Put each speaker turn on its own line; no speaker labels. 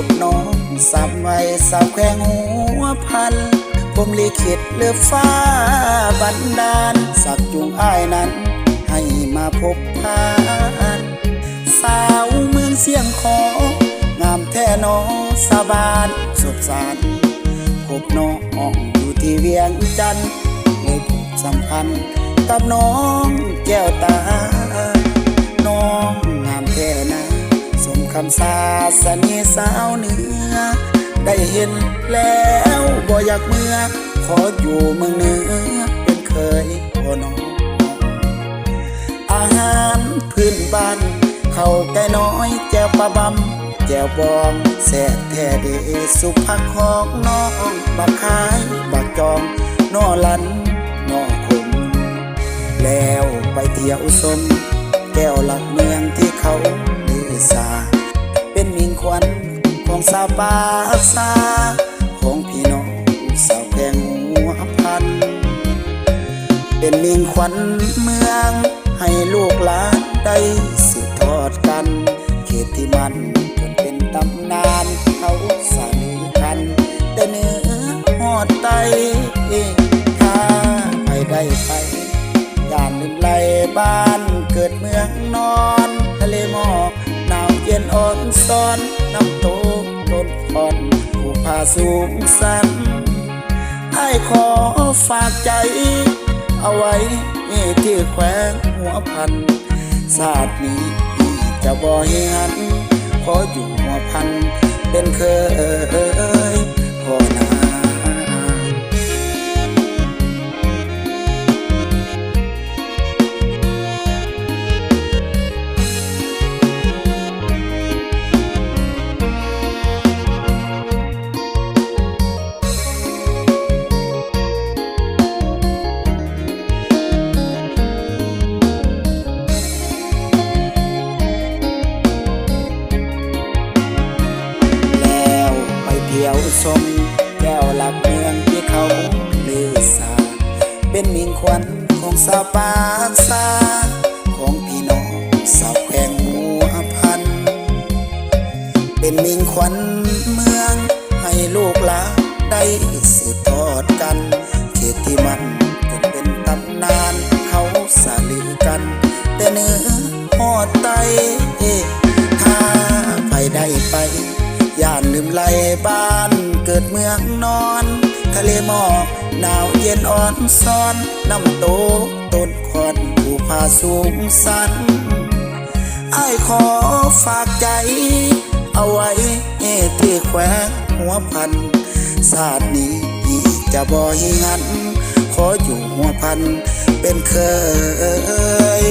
พบน้องสามไว้สาวแควงหัวพัน ผมลิขิตเลือฟ้าบันดาล สักจุงอ้ายนั้น ให้มาพบพานสาวเมืองเสียงของามแท้หนอสบานสดสารพบน้องอยู่ที่เวียงจันทน์เลยผูกสัมพันธ์กับน้องแก้วตา น้องงามแท้น คำสาสนีสาวเหนือ ได้เห็นแล้วบ่อยากเมื่อ ขออยู่เมืองเหนือเป็นเคยพ่อน้อง อาหารพื้นบ้าน เข้าวไก่น้อยแจวปลาบำแจวบองแซ่บแท้เดสุภักของน้องบักขายบักจองนอลันนอคมแล้วไปเที่ยวชมแก้วหลักเมืองที่เขาลือสา เป็นมิงควันของสาวปาซาของพี่น้องสาวแพงหัวพัน เป็นมิงขวัญเมือง ให้ลูกหลานได้สืบทอดกัน เขตที่มันจนเป็นตำนานเขาสาลือกัน แต่เนื้อหอดไตถ้าไปได้ไปย่านลืมไหลบ้านเกิดเมืองนอนทะเลหมอก นาวเย็นอ่อนซ้อนน้ำตกต้นคอนผู้พาสูงสันไอ้ขอฝากใจ เอาไว้ที่แขวงหัวพันศาสตร์นี้จะบ่เฮียนขออยู่หัวพันเป็นเคย ชม แก้วหลักเมืองที่เขาลือสา เป็นมิงควันของสาวปากซาของพี่น้องสาวแขวงหัวพัน เป็นมิงขวัญเมือง ให้ลูกหลานได้สืบทอดกันเขตที่มันจนเป็นตำนานเขาสาลือกัน แต่เนื้อหอดไตถ้าไปได้ไป ย่านลืมไหลบ้านเกิดเมืองนอน ทะเลหมอกหนาวเย็นอ่อนซ้อนน้ำโตต้นคอนผู้พาสูงสันไอ้ขอฝากใจ เอาไว้ที่แขวงหัวพันศาสตร์นี้จะบ่ให้หัน ขออยู่หัวพันเป็นเคย